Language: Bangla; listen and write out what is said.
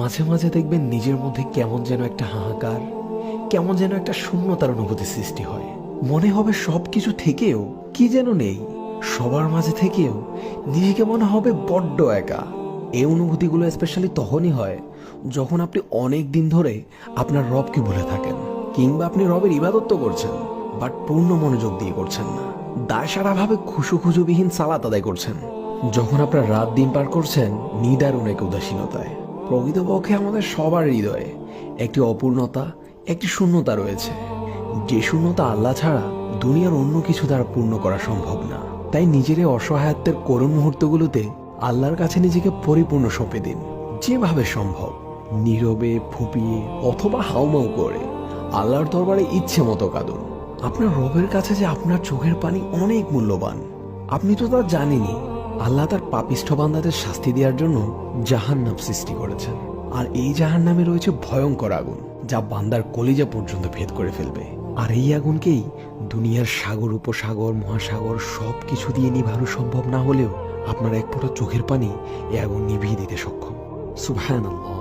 মাঝে মাঝে দেখবেন নিজের মধ্যে কেমন যেন একটা হাহাকার, কেমন যেন একটা শূন্যতার অনুভূতি সৃষ্টি হয়। মনে হবে সব কিছু থেকেও কি যেন নেই, সবার মাঝে থেকেও নিজেকে মনে হবে বড্ড একা। এই অনুভূতিগুলো স্পেশালি তখনই হয় যখন আপনি অনেক দিন ধরে আপনার রবকে ভুলে থাকেন, কিংবা আপনি রবের ইবাদত্ব করছেন বাট পূর্ণ মনোযোগ দিয়ে করছেন না। দায়সারাভাবে খুশু খুজুবিহীন সালাত আদায় করছেন, যখন আপনার রাত দিন পার করছেন নিদারুণ এক উদাসীনতায়। প্রকৃতপক্ষে আমাদের সবার হৃদয়ে একটি অপূর্ণতা, একটি শূন্যতা রয়েছে। যে শূন্যতা আল্লাহ ছাড়া দুনিয়ার অন্য কিছু দ্বারা পূর্ণ করা সম্ভব না। তাই নিজের অসহায়ত্বের করুণ মুহূর্তগুলোতে আল্লাহর কাছে নিজেকে পরিপূর্ণ সঁপে দিন। যেভাবে সম্ভব, নীরবে ফুপিয়ে অথবা হাউমাউ করে আল্লাহর দরবারে ইচ্ছে মতো কাঁদুন। আপনার রবের কাছে যে আপনার চোখের পানি অনেক মূল্যবান। আপনি তো তা জানেনই আল্লাহ তার পাপিষ্ঠ বান্দাদের শাস্তি দেওয়ার জন্য জাহান্নাম সৃষ্টি করেছেন। আর এই জাহান নামে রয়েছে ভয়ঙ্কর আগুন, যা বান্দার কলিজা পর্যন্ত ভেদ করে ফেলবে। আর এই আগুনকেই দুনিয়ার সাগর, উপসাগর, মহাসাগর সব কিছু দিয়ে নিভানো সম্ভব না হলেও আপনার এক ফোঁটা চোখের পানি এ আগুন নিভিয়ে দিতে সক্ষম। সুবহানাল্লাহ।